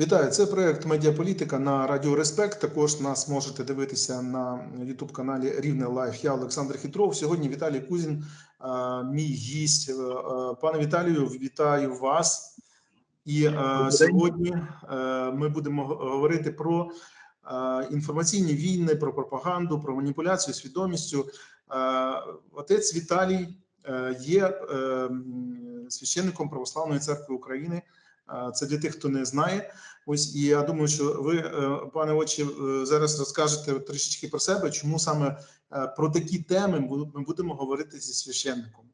Вітаю, це проект Медіаполітика на Радіо Респект. Також нас можете дивитися на Ютуб каналі Рівне Лайф. Я Олександр Хитров. Сьогодні Віталій Кузін, мій гість. Е, е, Пане Віталію, вітаю вас. І е, сьогодні ми будемо говорити про інформаційні війни, про пропаганду, про маніпуляцію свідомістю. Отець Віталій є священником Православної церкви України. Це для тих, хто не знає. Ось і я думаю, що ви, е, пане отче, е, зараз розкажете трішечки про себе, чому саме е, про такі теми ми будемо говорити зі священником.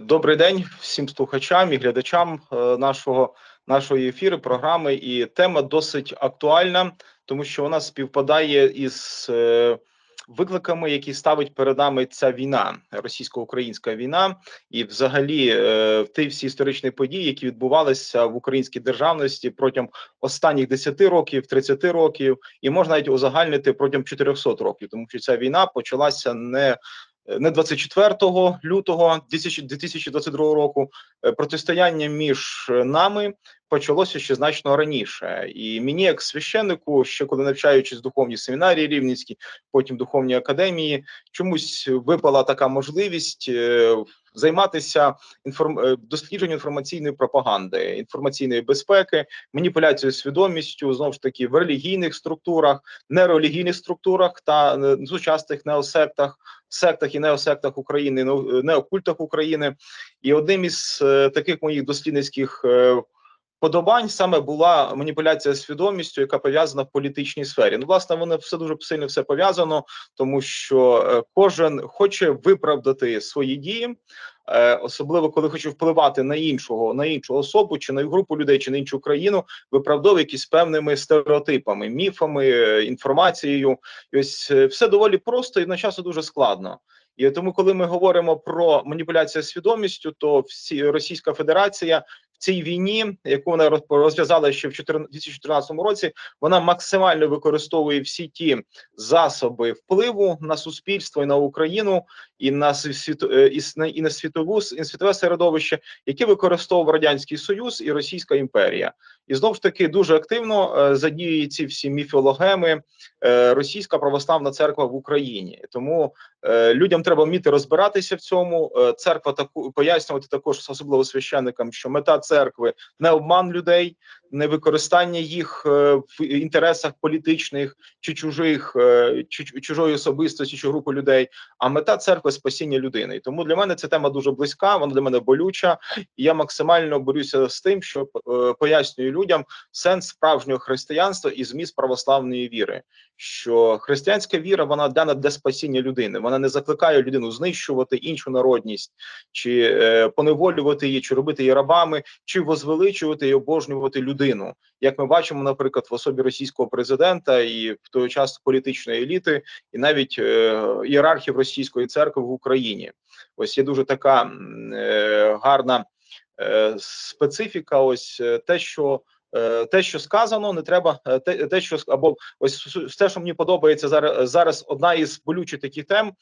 Добрий день всім слухачам і глядачам нашого нашої ефіру, програми. І тема досить актуальна, тому що вона співпадає із викликами, які ставить перед нами ця війна, російсько-українська війна, і взагалі е, ті всі історичні події, які відбувалися в українській державності протягом останніх 10 років, 30 років, і можна навіть узагальнити протягом 400 років, тому що ця війна почалася не не 24 лютого 2000 2022 року. Е, Протистояння між нами почалося ще значно раніше. І мені, як священнику, ще коли навчаючись в духовній семінарії Рівненській, потім духовній академії, чомусь випала така можливість е, займатися інформ... е, дослідженням інформаційної пропаганди, інформаційної безпеки, маніпуляцією свідомістю, знову ж таки в релігійних структурах, нерелігійних структурах та е, сучасних неосектах сектах і неосектах України, неокультах України. І одним із е, таких моїх дослідницьких подобань саме була маніпуляція свідомістю, яка пов'язана в політичній сфері. Ну, власне, воно все дуже сильно все пов'язано, тому що е, кожен хоче виправдати свої дії. е, Особливо коли хоче впливати на іншого, на іншу особу, чи на групу людей, чи на іншу країну, виправдовує якісь певними стереотипами, міфами, е, інформацією. І ось все доволі просто і одночасно дуже складно. І тому, коли ми говоримо про маніпуляцію свідомістю, то всі Російська Федерація цій війні, яку вона роз- розв'язала ще в 14 2014 році, вона максимально використовує всі ті засоби впливу на суспільство і на Україну, і на світ е, і на- світову і на світове середовище, які використовував радянський союз і Російська імперія, і знову ж таки дуже активно е, задіює ці всі міфологеми е, Російська православна церква в Україні. Тому людям треба вміти розбиратися в цьому. Церква таку пояснювати також особливо священникам, що мета церкви не обман людей, не використання їх е, в інтересах політичних чи чужих, е, чи чужої особистості, чи групи людей. А мета церкви спасіння людини. І тому для мене ця тема дуже близька, вона для мене болюча. І я максимально борюся з тим, що е, пояснюю людям сенс справжнього християнства і зміст православної віри. Що християнська віра вона дана для спасіння людини. Вона не закликає людину знищувати іншу народність, чи поневолювати її, чи робити її рабами, чи возвеличувати і обожнювати людину. Як ми бачимо, наприклад, в особі російського президента і в той час політичної еліти, і навіть е, ієрархів російської церкви в Україні. Ось є дуже така е, гарна е, специфіка. Ось е, те, що. е, Те, що сказано, не треба е, те, те, що або ось все, що мені подобається зараз. Зараз одна із болючих таких тем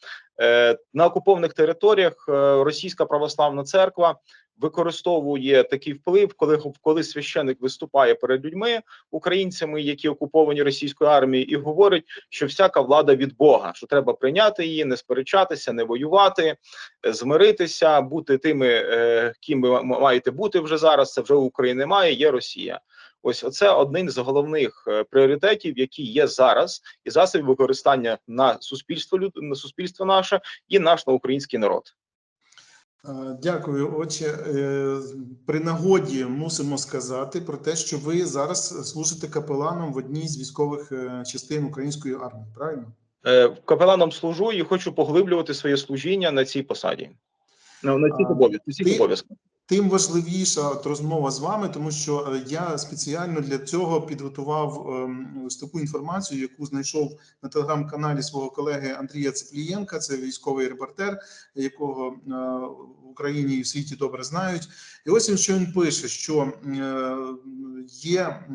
на окупованих територіях. Російська православна церква використовує такий вплив, коли коли священик виступає перед людьми, українцями, які окуповані російською армією, і говорить, що всяка влада від Бога, що треба прийняти її, не сперечатися, не воювати, е, змиритися, бути тими, е, ким ви маєте бути вже зараз. Це вже України немає, є Росія. Ось оце один з головних е, пріоритетів, які є зараз, і засобів використання на суспільство люд на суспільство наше і наш на український народ. Е, Дякую, отче. Е, При нагоді мусимо сказати про те, що ви зараз служите капеланом в одній з військових е, частин української армії. Правильно? Капеланом служу і хочу поглиблювати своє служіння на цій посаді. На, цій цих Тим важливіша от розмова з вами, тому що е, я спеціально для цього підготував ем, ось таку інформацію, яку знайшов на телеграм-каналі свого колеги Андрія Цеплієнка. Це військовий репортер, якого е, в Україні і в світі добре знають. І ось він що він пише: що е, є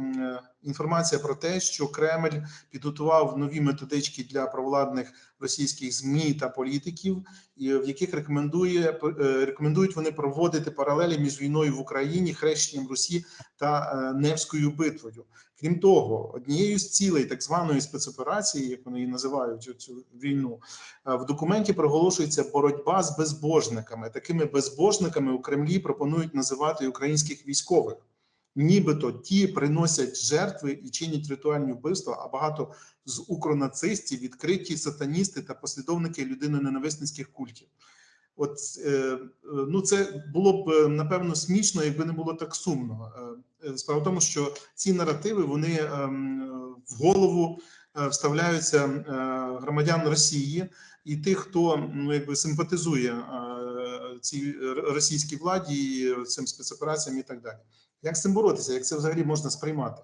інформація про те, що Кремль підготував нові методички для провладних російських змі та політиків, в яких рекомендує е, рекомендують вони проводити паралелі між війною в Україні, хрещенням Русі та е, Невською битвою. Крім того, однією з цілей так званої спецоперації, як вони її називають цю війну, е, в документі проголошується боротьба з безбожниками. Такими безбожниками у Кремлі пропонують називати українських військових. Нібито ті приносять жертви і чинять ритуальні вбивства, а багато з укронацистів відкриті сатаністи та послідовники людиноненависницьких культів. От е, ну це було б е, напевно смішно, якби не було так сумно. Е, е, Справа в тому, що ці наративи вони в голову е, вставляються е, громадян Росії і тих, хто ну якби симпатизує е, цій російській владі, цим спецопераціям і так далі. Як з цим боротися? Як це взагалі можна сприймати?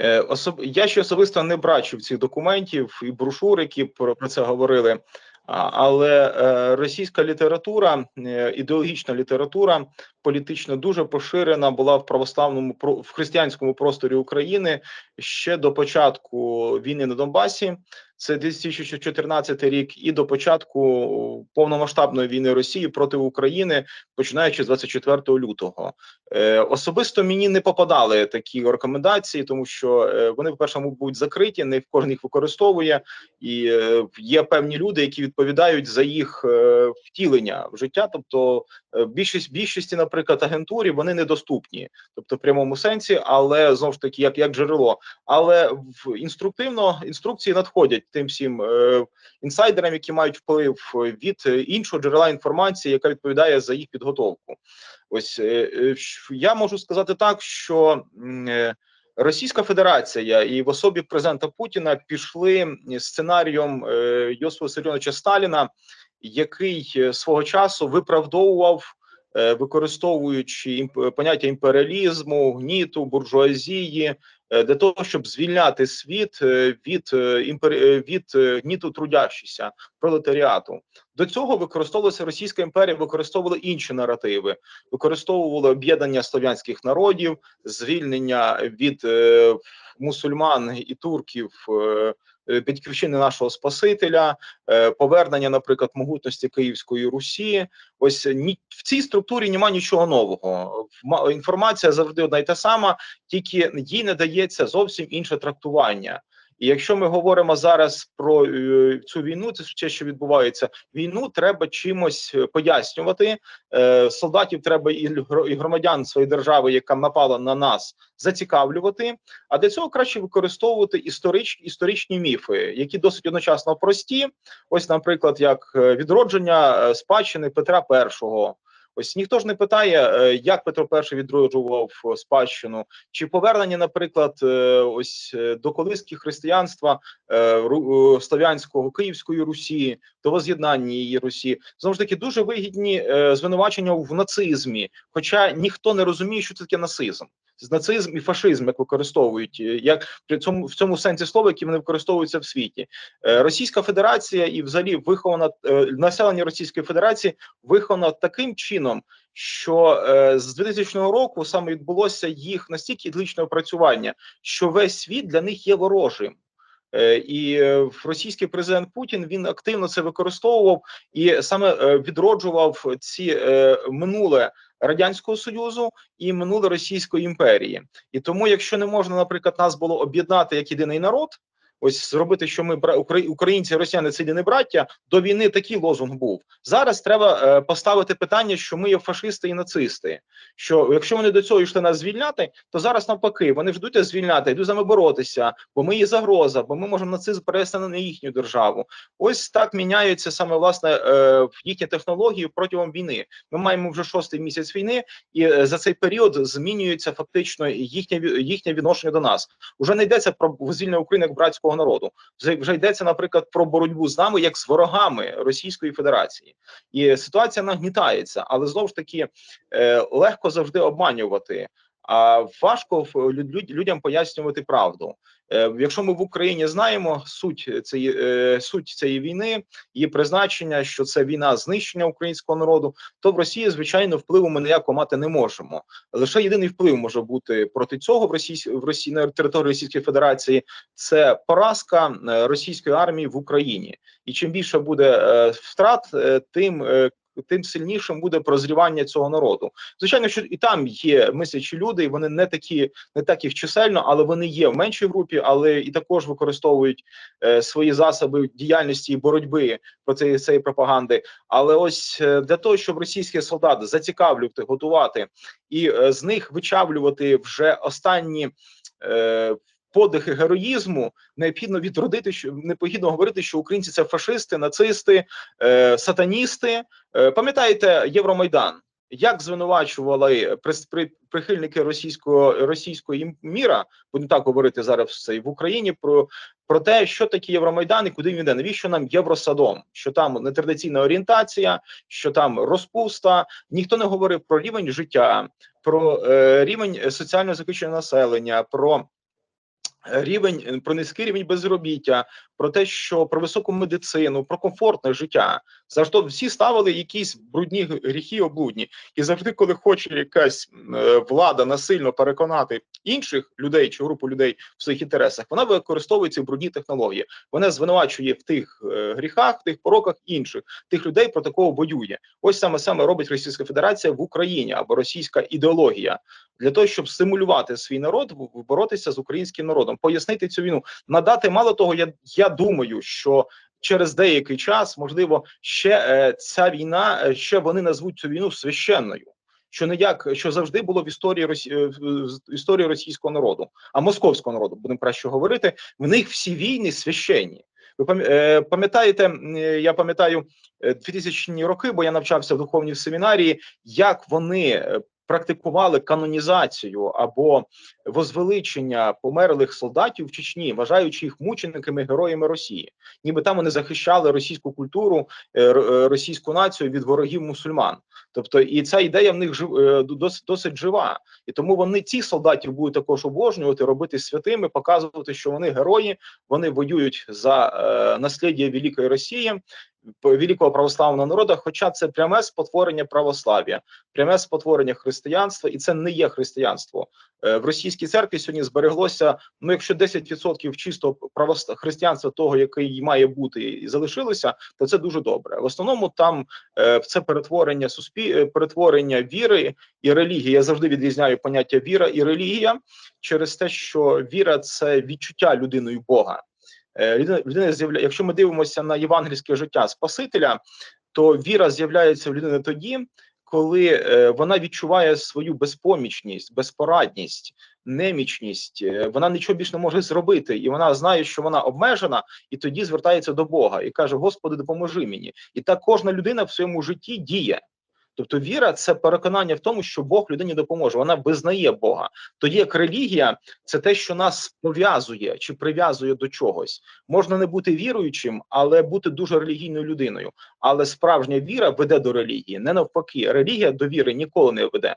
Е. Я ще особисто не бачив цих документів і брошур, які про, це говорили. Але е, російська література, е, ідеологічна література, політично дуже поширена була в православному в християнському просторі України ще до початку війни на Донбасі. Це 2014 рік, і до початку повномасштабної війни Росії проти України, починаючи з 24 лютого. Е, особисто мені не попадали такі рекомендації, тому що е, вони, по перше, будуть закриті, не кожен їх використовує, і е, є певні люди, які відповідають за їх е, втілення в життя. Тобто, е, більшість більшості, наприклад, агентурі вони недоступні, тобто в прямому сенсі, але знову ж таки, як, як джерело. Але в інструктивно інструкції надходять тим всім е, інсайдерам, які мають вплив від е, іншого джерела інформації, яка відповідає за їх підготовку. Ось е, е, я можу сказати так, що е, Російська Федерація і в особі президента Путіна пішли сценарієм е, Йосифа Виссаріоновича Сталіна, який е, свого часу виправдовував, е, використовуючи поняття імперіалізму, гніту, буржуазії, е, для того, щоб звільняти світ е, від е, імпер... е, від е, гніту трудящихся пролетаріату. До цього використовувалася Російська імперія, використовувала інші наративи, використовувала об'єднання слов'янських народів, звільнення від е, мусульман і турків. Е, е, Батьківщини нашого Спасителя, е, повернення, наприклад, могутності Київської Русі. Ось ні в цій структурі немає нічого нового. Інформація завжди одна й та сама, тільки їй надається зовсім інше трактування. І якщо ми говоримо зараз про е, цю війну, це ще що відбувається. Війну треба чимось е, пояснювати. Е, солдатів треба і гро- громадян своєї держави, яка напала на нас, зацікавлювати. А для цього краще використовувати історич, історичні міфи, які досить одночасно прості. Ось, наприклад, як відродження спадщини Петра І. Ось ніхто ж не питає, е, як Петро І відроджував е, спадщину, чи повернення, наприклад, е, ось до колиски християнства славянського Київської Русі, до воз'єднання її Русі. Знову ж таки, дуже вигідні звинувачення в нацизмі, хоча ніхто не розуміє, що це таке нацизм. Нацизм і фашизм, як використовують, е, як при цьому в цьому сенсі слова, які вони використовуються в світі. Е, Російська Федерація і, взагалі, вихована е, населення Російської Федерації виховано таким чином, що е, з 2000 року саме відбулося їх настільки ідличне опрацювання, що весь світ для них є ворожим. І е, російський президент Путін він активно це використовував і саме відроджував ці минуле радянського союзу і минуле Російської імперії. І тому, якщо не можна, наприклад, нас було об'єднати як єдиний народ, ось зробити, що ми бра- укра- українці, росіяни це єдині браття. До війни такий лозунг був. Зараз треба е, поставити питання, що ми є фашисти і нацисти. Що якщо вони до цього йшли нас звільняти, то зараз навпаки вони ж йдуть нас звільняти, йдуть з нами боротися, бо ми є загроза, бо ми можемо нацизм перевести на їхню державу. Ось так міняються саме власне е, їхні технології протягом війни. Ми маємо вже шостий місяць війни, і е, за цей період змінюється фактично їхнє їхнє відношення до нас. Уже не йдеться про звільнення України як братського народу. Вже вже йдеться, наприклад, про боротьбу з нами як з ворогами Російської Федерації, і ситуація нагнітається, але знову ж таки е, легко завжди обманювати. А важко люд- людям пояснювати правду. Е, Якщо ми в Україні знаємо суть цієї е, суть цієї війни, її призначення, що це війна знищення українського народу, то в Росії звичайно впливу ми ніякого мати не можемо. Лише єдиний вплив може бути проти цього в Росії в Росії на території Російської Федерації. Це поразка е, російської армії в Україні, і чим більше буде втрат, тим тим сильнішим буде прозрівання цього народу. Звичайно, що і там є мислячі люди, і вони не такі, не так їх чисельно, але вони є в меншій групі, але і також використовують е, свої засоби діяльності і боротьби проти цієї пропаганди. Але ось е, для того, щоб російські солдати зацікавлювати, готувати і е, з них вичавлювати вже останні. Е, Подихи героїзму необхідно відродити, що необхідно говорити, що українці це фашисти, нацисти, е, сатаністи. Е, пам'ятаєте Євромайдан? Як звинувачували при, при, прихильники російського російської міра, будемо так говорити зараз в Україні про про те, що таке Євромайдан і куди він йде. Навіщо нам Євросадом? Що там нетрадиційна орієнтація, що там розпуста? Ніхто не говорив про рівень життя, про е, рівень соціально захищеного населення, про рівень про низький рівень безробіття, про те, що про високу медицину, про комфортне життя завжди всі ставили якісь брудні гріхи облудні, і завжди, коли хоче якась е, влада насильно переконати інших людей чи групу людей в своїх інтересах, вона використовує ці брудні технології. Вона звинувачує в тих е, гріхах, в тих пороках інших тих людей про такого воює. Ось саме саме робить Російська Федерація в Україні або російська ідеологія для того, щоб стимулювати свій народ боротися з українським народом, пояснити цю війну, надати мало того, я я думаю, що через деякий час можливо ще е, ця війна е, ще вони назвуть цю війну священною. Що не як що завжди було в історії Росі... Е, в історії російського народу, а московського народу будемо краще говорити. В них всі війни священні. Ви пам'ятаєте? Я пам'ятаю 2000-ні роки, бо я навчався в духовній семінарії, як вони практикували канонізацію або возвеличення померлих солдатів в Чечні, вважаючи їх мучениками героями Росії, ніби там вони захищали російську культуру, е, е, російську націю від ворогів мусульман. Тобто, і ця ідея в них жив е, досить досить жива, і тому вони цих солдатів будуть також обожнювати, робити святими, показувати, що вони герої, вони воюють за наслідя великої Росії великого православного народу, хоча це пряме спотворення православ'я, пряме спотворення християнства, і це не є християнство е, в російській церкві. Сьогодні збереглося. Ну, якщо 10% чисто християнства, того який має бути, і залишилося, то це дуже добре. В основному там е, це перетворення суспіль... Е, перетворення віри і релігії. Я завжди відрізняю поняття віра і релігія через те, що віра це відчуття людиною Бога. Е, людина, з'являє, якщо ми дивимося на євангельське життя Спасителя, то віра з'являється в людини тоді, коли е, вона відчуває свою безпомічність, безпорадність, немічність, е, вона нічого більше не може зробити, і вона знає, що вона обмежена, і тоді звертається до Бога і каже: Господи, допоможи мені. І так кожна людина в своєму житті діє. Тобто віра це переконання в тому, що Бог людині допоможе. Вона визнає Бога. Тоді як релігія це те, що нас пов'язує чи прив'язує до чогось. Можна не бути віруючим, але бути дуже релігійною людиною. Але справжня віра веде до релігії, не навпаки. Релігія до віри ніколи не веде.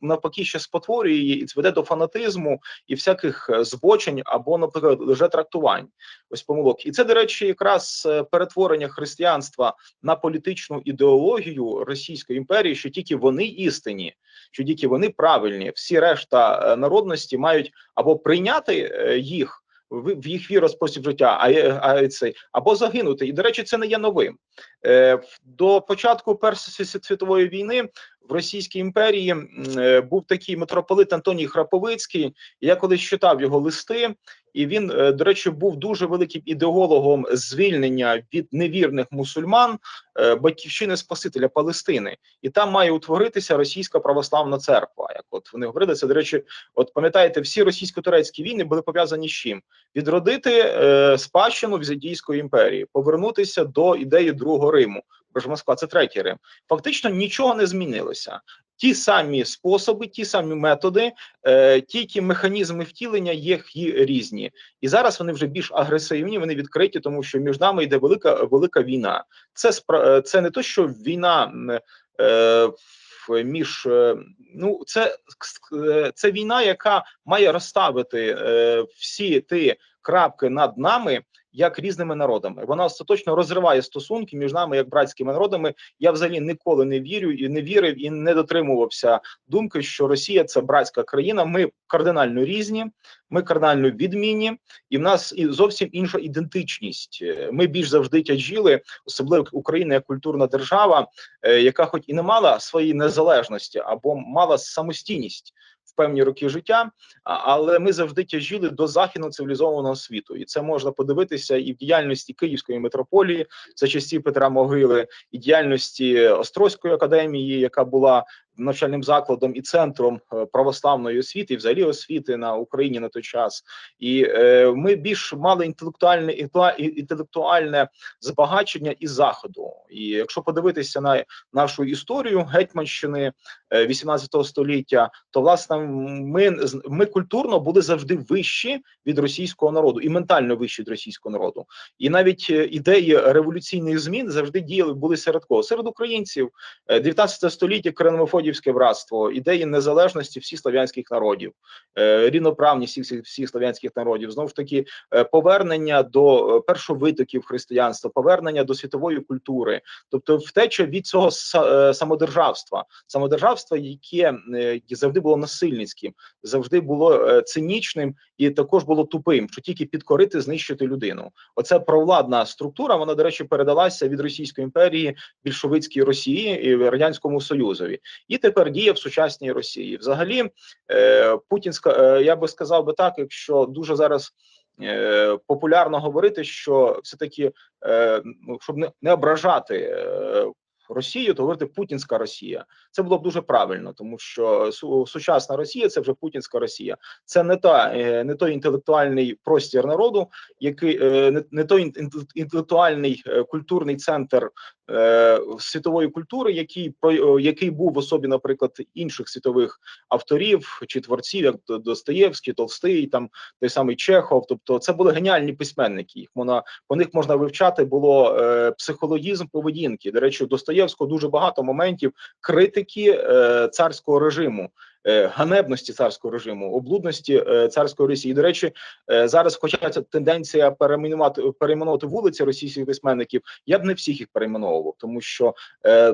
навпаки, ще спотворює її і веде до фанатизму і всяких е, збочень або, наприклад, лише трактувань. Ось помилок. І це, до речі, якраз е, перетворення християнства на політичну ідеологію Російської імперії що тільки вони істинні, що тільки вони правильні. Всі решта е, народності мають або прийняти їх. В їх віра спосіб життя, а а цей. Або загинути, і до речі, це не є новим. Е, до початку Першої світової війни в Російській імперії е, був такий митрополит Антоній Храповицький. Я колись читав його листи, і він, е, до речі, був дуже великим ідеологом звільнення від невірних мусульман е, батьківщини Спасителя Палестини, і там має утворитися російська православна церква. Як от вони говорили, це до речі, от пам'ятаєте, всі російсько-турецькі війни були пов'язані з чим відродити е, спадщину Візантійської імперії, повернутися до ідеї другого Риму. Ж Москва це третій Рим. Фактично нічого не змінилося. Ті самі способи, ті самі методи, е, тільки механізми втілення їх є різні, і зараз вони вже більш агресивні. Вони відкриті, тому що між нами йде велика велика війна. Це е, це не то, що війна е, між е, ну це, е, це війна, яка має розставити е, всі ті крапки над нами як різними народами. Вона остаточно розриває стосунки між нами як братськими народами. Я взагалі ніколи не вірю і не вірив і не дотримувався думки, що Росія це братська країна. Ми кардинально різні, ми кардинально відмінні, і в нас і зовсім інша ідентичність. Ми більш завжди тяжіли, особливо Україна як культурна держава, е, яка, хоч і не мала своєї незалежності або мала самостійність. Певні роки життя, але ми завжди тяжіли до західного цивілізованого світу, і це можна подивитися і в діяльності Київської митрополії за часів Петра Могили, і діяльності Острозької академії, яка була навчальним закладом і центром е, православної освіти, і взагалі освіти на Україні на той час. І е, ми більш мали інтелектуальне інтеле- інтелектуальне збагачення із заходу. І якщо подивитися на нашу історію гетьманщини е, 18 століття, то власне ми, ми культурно були завжди вищі від російського народу і ментально вищі від російського народу. І навіть е, ідеї революційних змін завжди діяли були серед кого? Серед українців. Е, 19 століття Кременофодівське братство, ідеї незалежності всіх слав'янських народів, е, рівноправність всіх, всіх, слав'янських народів, знову ж таки, е, повернення до е, першовитоків християнства, повернення до світової культури, тобто втеча від цього са- самодержавства, самодержавства, яке завжди було насильницьким, завжди було цинічним і також було тупим, що тільки підкорити, знищити людину. Оця провладна структура, вона, до речі, передалася від Російської імперії більшовицькій Росії і радянському Союзові, і тепер діє в сучасній Росії. Взагалі, е, путінська, е, я би сказав би так, якщо дуже зараз. е, Популярно говорити, що все таки, е, ну, щоб не, ображати е, Росію, то говорити Путінська Росія. Це було б дуже правильно, тому що су- сучасна Росія це вже Путінська Росія. Це не та не той інтелектуальний простір народу, який не, не той інтелектуальний культурний центр е, світової культури, який про е, який був в особі, наприклад, інших світових авторів чи творців, як Достоєвський, Толстий, там той самий Чехов. Тобто, це були геніальні письменники. Їх можна по них можна вивчати було е, психологізм поведінки. До речі, у Достоєвського дуже багато моментів критики е, царського режиму. Е, Ганебності царського режиму, облудності е, царської Росії. До речі, е, зараз, хоча ця тенденція перейменувати перейменувати вулиці російських письменників, я б не всіх їх перейменовував, тому що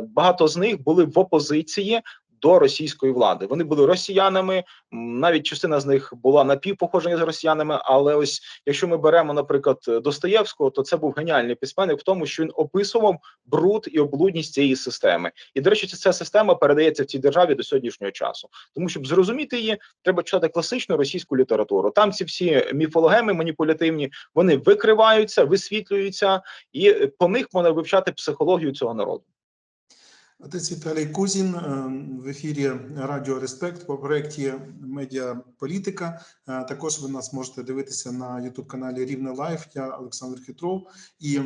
багато з них були в опозиції. До російської влади вони були росіянами. Навіть частина з них була напівпохожа з росіянами. Але ось якщо ми беремо, наприклад, Достоєвського, то це був геніальний письменник в тому, що він описував бруд і облудність цієї системи. І до речі, ця- система передається в цій державі до сьогоднішнього часу. Тому щоб зрозуміти її, треба читати класичну російську літературу. Там ці всі міфологеми маніпулятивні вони викриваються, висвітлюються, і по них можна вивчати психологію цього народу. Отець Віталій Кузін е, в ефірі Радіо Респект по проєкті Медіаполітика. Е, Також ви нас можете дивитися на youtube каналі Рівне Лайф. Я Олександр Хитров, і е,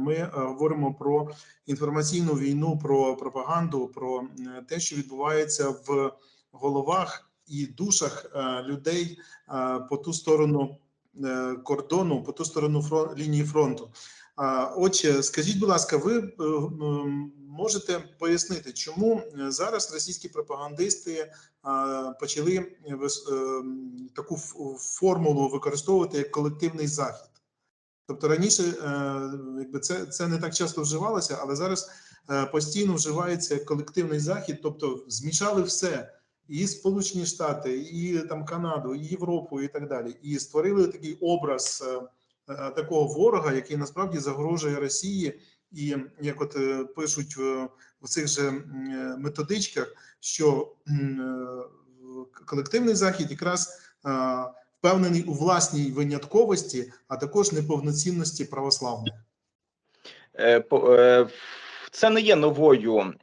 ми говоримо про інформаційну війну, про пропаганду, про те, що відбувається в головах і душах людей по ту сторону кордону, по ту сторону лінії фронту. Отже, скажіть, будь ласка, ви е, можете пояснити, чому е, зараз російські пропагандисти почали е, м, таку формулу використовувати як колективний захід? Тобто раніше якби це, це не так часто вживалося, але зараз постійно вживається колективний захід, тобто змішали все. І Сполучені Штати, і там Канаду, і Європу, і так далі, і створили такий образ такого ворога, який насправді загрожує Росії, і як от е, пишуть в, в цих же е, методичках, що е, колективний захід якраз е, впевнений у власній винятковості, а також неповноцінності православних. Е, по- е, Це не є новою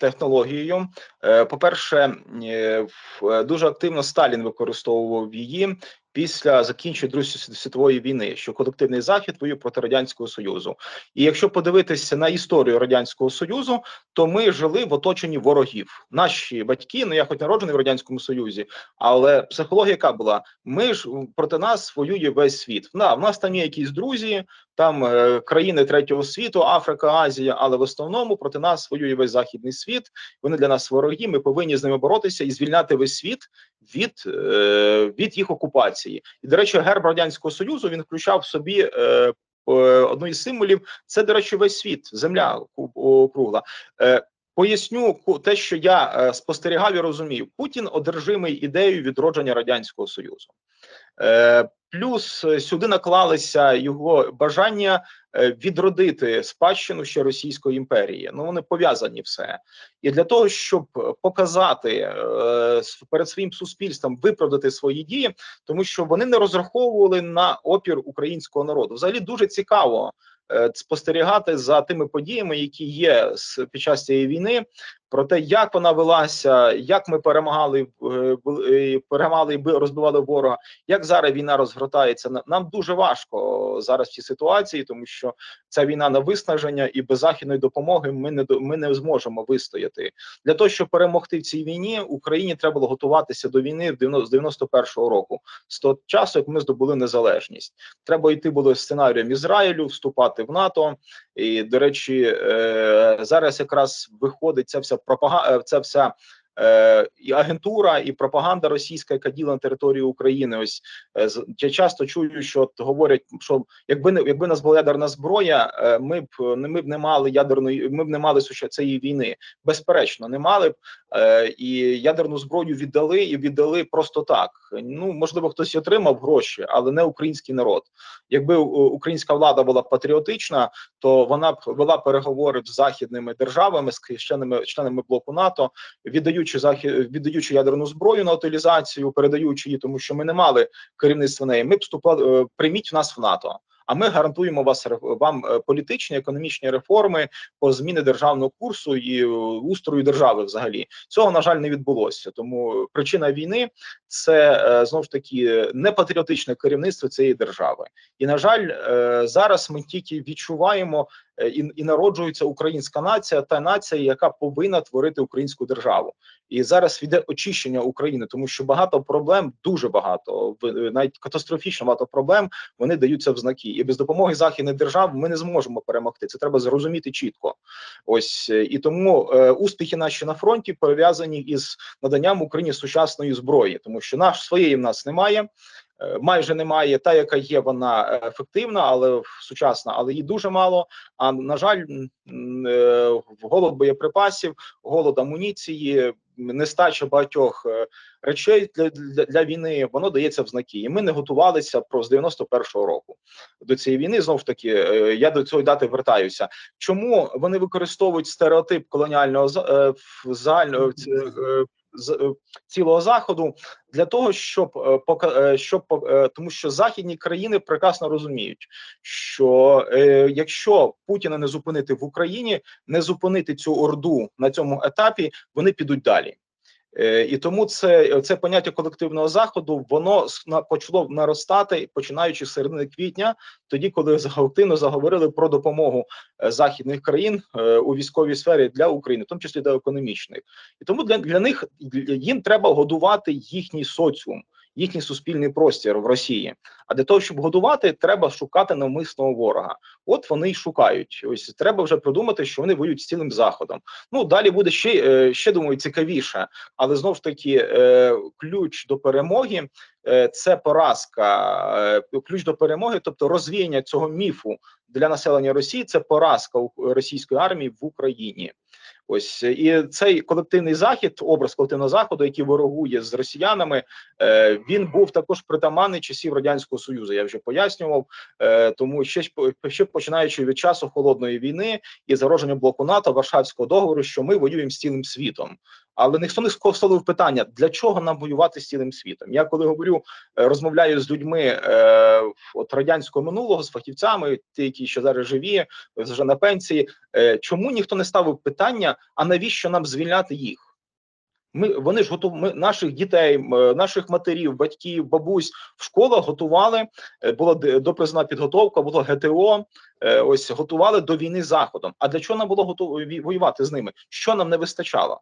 технологією. Е, По-перше, е, в- е, дуже активно Сталін використовував її після закінчення Другої світ- світової війни, що колективний захід воює проти радянського союзу. І якщо подивитися на історію радянського союзу, то ми жили в оточенні ворогів. Наші батьки, ну я хоч народжений в радянському союзі, але психологія яка була? Ми ж проти нас воює весь світ. На в нас там є якісь друзі, там е, країни третього світу, Африка, Азія, але в основному проти нас воює весь західний світ. Вони для нас вороги. Ми повинні з ними боротися і звільняти весь світ від, е, від їх окупації. І до речі, герб радянського союзу він включав в собі. Е, е, Одну із символів це, до речі, весь світ, земля ку- о. Е, Поясню те, що я е, спостерігав і розумів. Путін одержимий ідеєю відродження радянського союзу. Плюс е, сюди наклалися його бажання е, відродити спадщину ще Російської імперії. Ну вони пов'язані все. І для того, щоб показати е, перед своїм суспільством виправдати свої дії, тому що вони не розраховували на опір українського народу. Взагалі дуже цікаво спостерігати за тими подіями, які є з під час цієї війни. Про те, як вона велася, як ми перемагали, е, е, перемагали і би- розбивали ворога, як зараз війна розгортається. На- Нам дуже важко зараз в цій ситуації, тому що ця війна на виснаження, і без західної допомоги ми не ми не зможемо вистояти. Для того щоб перемогти в цій війні, Україні треба було готуватися до війни в 90 з 91-го року, з того часу, як ми здобули незалежність. Треба йти було сценарієм Ізраїлю, вступати в НАТО. І до речі, е, зараз якраз виходить ця вся пропаганда, ця вся. Е, і агентура, і пропаганда російська, яка діла на території України. Ось е, я часто чую, що от говорять, що якби не якби нас була ядерна зброя, е, ми б не ми б не мали ядерної, ми б не мали суще цієї війни. Безперечно, не мали б е, і ядерну зброю віддали і віддали просто так. Ну можливо, хтось і отримав гроші, але не український народ. Якби українська влада була патріотична, то вона б вела переговори з західними державами, з членами членами блоку НАТО, віддаючи захід, віддаючи ядерну зброю на утилізацію, передаючи її, тому що ми не мали керівництва неї. Ми вступали е, прийміть нас в НАТО. А ми гарантуємо вас ре- вам е, політичні економічні реформи по зміни державного курсу і е, устрою держави. Взагалі цього на жаль не відбулося. Тому причина війни це е, знову ж таки не патріотичне керівництво цієї держави. І на жаль, е, зараз ми тільки відчуваємо е, і, і народжується українська нація, та нація, яка повинна творити українську державу. І зараз йде очищення України, тому що багато проблем, дуже багато, навіть катастрофічно багато проблем. Вони даються в знаки, і без допомоги західних держав ми не зможемо перемогти. Це треба зрозуміти чітко. Ось е, і тому е, успіхи наші на фронті пов'язані із наданням Україні сучасної зброї, тому що наш своєї в нас немає. Е, Майже немає та, яка є, вона е, ефективна, але сучасна, але її дуже мало. А на жаль, е, голод боєприпасів, голод амуніції, нестача багатьох речей для, для, для війни, воно дається в знаки. І ми не готувалися про з 91-го року до цієї війни. Знову ж таки, я до цієї дати вертаюся. Чому вони використовують стереотип колоніального загального цілого заходу для того, щоб е, е, щоб е, тому, що західні країни прекрасно розуміють, що е, якщо Путіна не зупинити в Україні, не зупинити цю орду на цьому етапі, вони підуть далі. Е, І тому це, це поняття колективного заходу воно почало наростати починаючи з середини квітня, тоді коли активно заговорили про допомогу е, західних країн е, у військовій сфері для України, в тому числі для економічних. І тому для, для них їм треба годувати їхній соціум, їхній суспільний простір в Росії. А для того, щоб годувати, треба шукати навмисного ворога. От вони й шукають. Ось треба вже придумати, що вони воюють з цілим заходом. Ну далі буде ще е, ще думаю цікавіше, але знов ж таки е, ключ до перемоги е, це поразка. Ключ до перемоги, тобто розвіяння цього міфу для населення Росії, це поразка російської армії в Україні. Ось і цей колективний захід, образ колективного заходу, який ворогує з росіянами, е, він був також притаманний часів радянського союзу. Я вже пояснював. Е, тому ще ще починаючи від часу холодної війни і зародження блоку НАТО, Варшавського договору, що ми воюємо з цілим світом. Але ніхто не поставив питання, для чого нам воювати з цілим світом. Я коли говорю, е, розмовляю з людьми е, от радянського минулого, з фахівцями, ті, які ще зараз живі, вже на пенсії. Е, чому ніхто не ставив питання, а навіщо нам звільняти їх? Ми вони ж готов, ми наших дітей, е, наших матерів, батьків, бабусь в школах готували. е, Була допризна підготовка, було ГТО. Ось готували до війни заходом. А для чого нам було готово воювати з ними? Що нам не вистачало?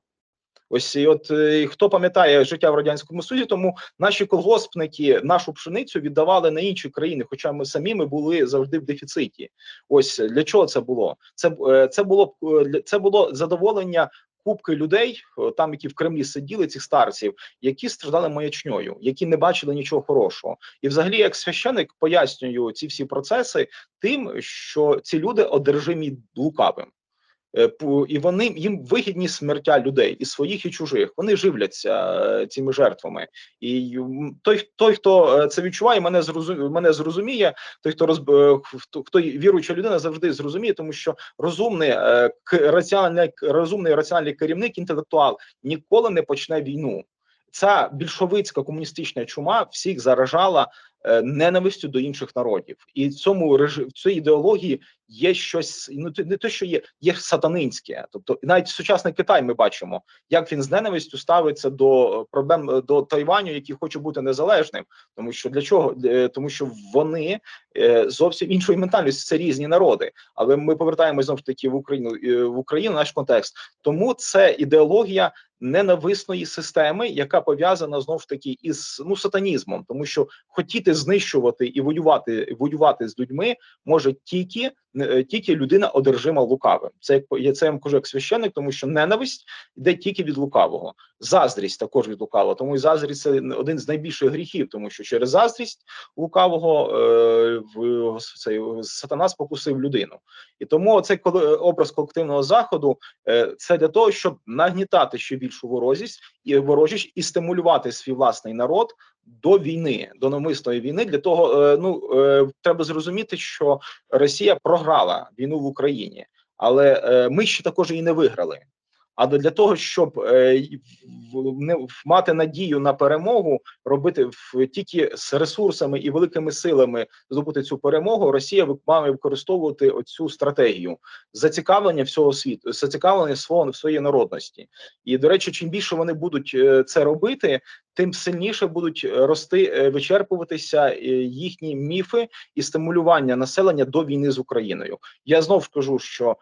Ось і от е, хто пам'ятає життя в радянському Союзі, тому наші колгоспники нашу пшеницю віддавали на інші країни, хоча ми самі ми були завжди в дефіциті. Ось для чого це було? Це е, це було е, це було задоволення. Кубки людей, е, там які в Кремлі сиділи, цих старців, які страждали маячньою, які не бачили нічого хорошого, і взагалі, як священик, пояснюю ці всі процеси тим, що ці люди одержимі лукавим. Е, І вони їм вигідні смертя людей і своїх, і чужих. Вони живляться е, цими жертвами. І той, той, хто е, це відчуває, мене зрозуміє, мене зрозуміє. Той, хто розб... е, хто, віруюча людина, завжди зрозуміє, тому що розумний раціональний, розумний раціональний керівник, інтелектуал ніколи не почне війну. Ця більшовицька комуністична чума всіх заражала ненавистю до інших народів, і в цьому в цій ідеології є щось. Ну не те, що є, є сатанинське. Тобто, навіть сучасний Китай ми бачимо, як він з ненавистю ставиться до проблем е, до Тайваню, який хоче бути незалежним, тому що для чого? Е, Тому що вони е, зовсім іншої ментальності, це різні народи. Але ми повертаємось знову ж таки в Україну е, в Україну, наш контекст. Тому це ідеологія ненависної системи, яка пов'язана знов ж таки із ну сатанізмом, тому що хотіти знищувати і воювати, воювати з людьми може тільки тільки людина одержима лукавим. Це як я це я вам кажу як священник, тому що ненависть йде тільки від лукавого, заздрість також від лукавого. Тому і заздрість це один з найбільших гріхів, тому що через заздрість лукавого е, в цей сатана спокусив людину. І тому цей образ колективного заходу е, це для того, щоб нагнітати ще більшу ворозість і ворожість і стимулювати свій власний народ до війни, до навмисної війни. Для того е, ну е, треба зрозуміти, що Росія програла війну в Україні, але е, ми ще також її не виграли. А для того, щоб е, не мати надію на перемогу, робити тільки з ресурсами і великими силами здобути цю перемогу, Росія має використовувати оцю стратегію зацікавлення всього світу, зацікавлення свого в своїй народності. І до речі, чим більше вони будуть е, це робити, тим сильніше будуть рости, е, вичерпуватися їхні міфи і стимулювання населення до війни з Україною. Я знов кажу, що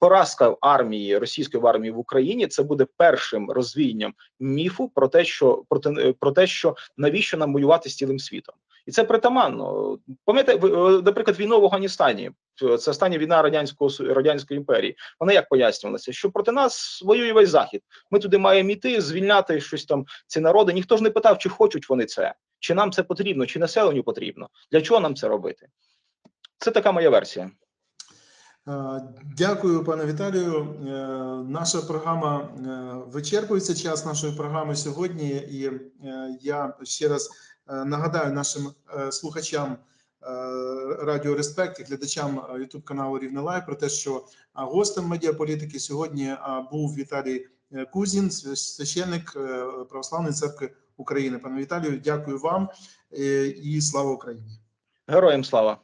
поразка армії російської армії в Україні це буде першим розвіянням міфу про те, що проти е, про те, що навіщо нам воювати з цілим світом, і це притаманно. Пам'ятаєте, е, наприклад, війну в Афганістані. Е, Це остання війна радянського радянської імперії. Вона як пояснювалася, що проти нас воює весь захід. Ми туди маємо йти, звільняти щось там ці народи. Ніхто ж не питав, чи хочуть вони це, чи нам це потрібно, чи населенню потрібно. Для чого нам це робити? Це така моя версія. Е, Дякую, пане Віталію. Е, Наша програма е, вичерпується час нашої програми сьогодні, і я ще раз нагадаю нашим слухачам Радіо Респект і глядачам Ютуб каналу Рівне Лайв про те, що гостем медіаполітики сьогодні був Віталій Кузін, свя- священник Православної церкви України. Пане Віталію, дякую вам і слава Україні. Героям слава!